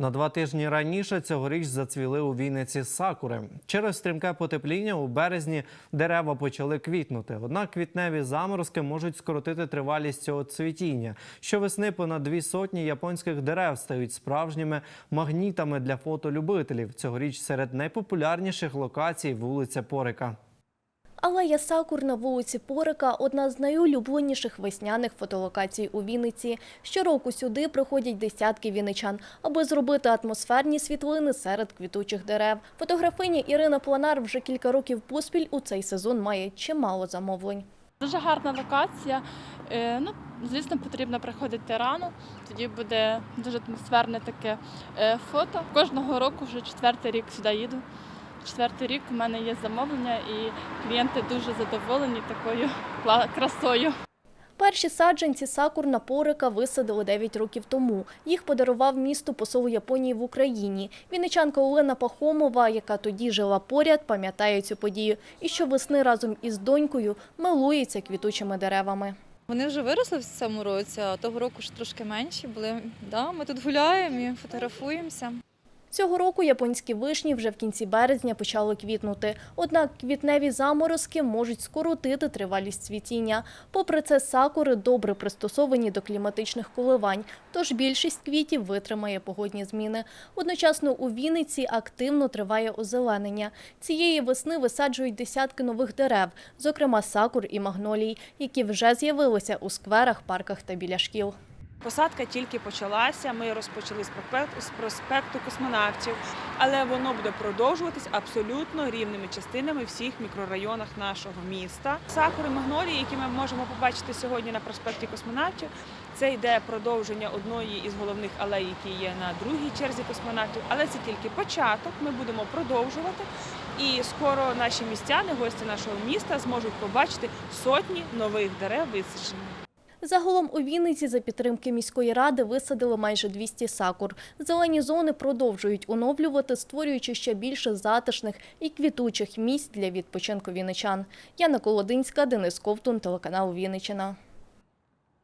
На два тижні раніше цьогоріч зацвіли у Вінниці сакури. Через стрімке потепління у березні дерева почали квітнути. Однак квітневі заморозки можуть скоротити тривалість цього цвітіння. Щовесни понад дві сотні японських дерев стають справжніми магнітами для фотолюбителів. Цьогоріч серед найпопулярніших локацій вулиця Порика. Алея Сакур на вулиці Порика – одна з найулюбленіших весняних фотолокацій у Вінниці. Щороку сюди приходять десятки вінничан, аби зробити атмосферні світлини серед квітучих дерев. Фотографиня Ірина Планар вже кілька років поспіль у цей сезон має чимало замовлень. Дуже гарна локація. Е, Ну, звісно, потрібно приходити рано. Тоді буде дуже атмосферне таке е, фото. Кожного року вже четвертий рік сюди їду. Четвертий рік у мене є замовлення, і клієнти дуже задоволені такою кла- красою. Перші саджанці сакур на Порика висадили 9 років тому. Їх подарував місту посол Японії в Україні. Вінничанка Олена Пахомова, яка тоді жила поряд, пам'ятає цю подію. І щовесни разом із донькою милується квітучими деревами. Вони вже виросли в цьому році, а того року ж трошки менші були. Да, ми тут гуляємо і фотографуємося. Цього року японські вишні вже в кінці березня почали квітнути. Однак квітневі заморозки можуть скоротити тривалість цвітіння. Попри це, сакури добре пристосовані до кліматичних коливань, тож більшість квітів витримає погодні зміни. Одночасно у Вінниці активно триває озеленення. Цієї весни висаджують десятки нових дерев, зокрема сакур і магнолій, які вже з'явилися у скверах, парках та біля шкіл. Посадка тільки почалася. Ми розпочали з проспекту, космонавтів, але воно буде продовжуватись абсолютно рівними частинами всіх мікрорайонах нашого міста. Сакури магнолії, які ми можемо побачити сьогодні на проспекті космонавтів, це йде продовження одної із головних алей, які є на другій черзі космонавтів. Але це тільки початок. Ми будемо продовжувати. І скоро наші містяни, гості нашого міста, зможуть побачити сотні нових дерев висаджених. Загалом у Вінниці за підтримки міської ради висадили майже 200 сакур. Зелені зони продовжують оновлювати, створюючи ще більше затишних і квітучих місць для відпочинку вінничан. Яна Колодинська, Денис Ковтун, телеканал Вінниччина.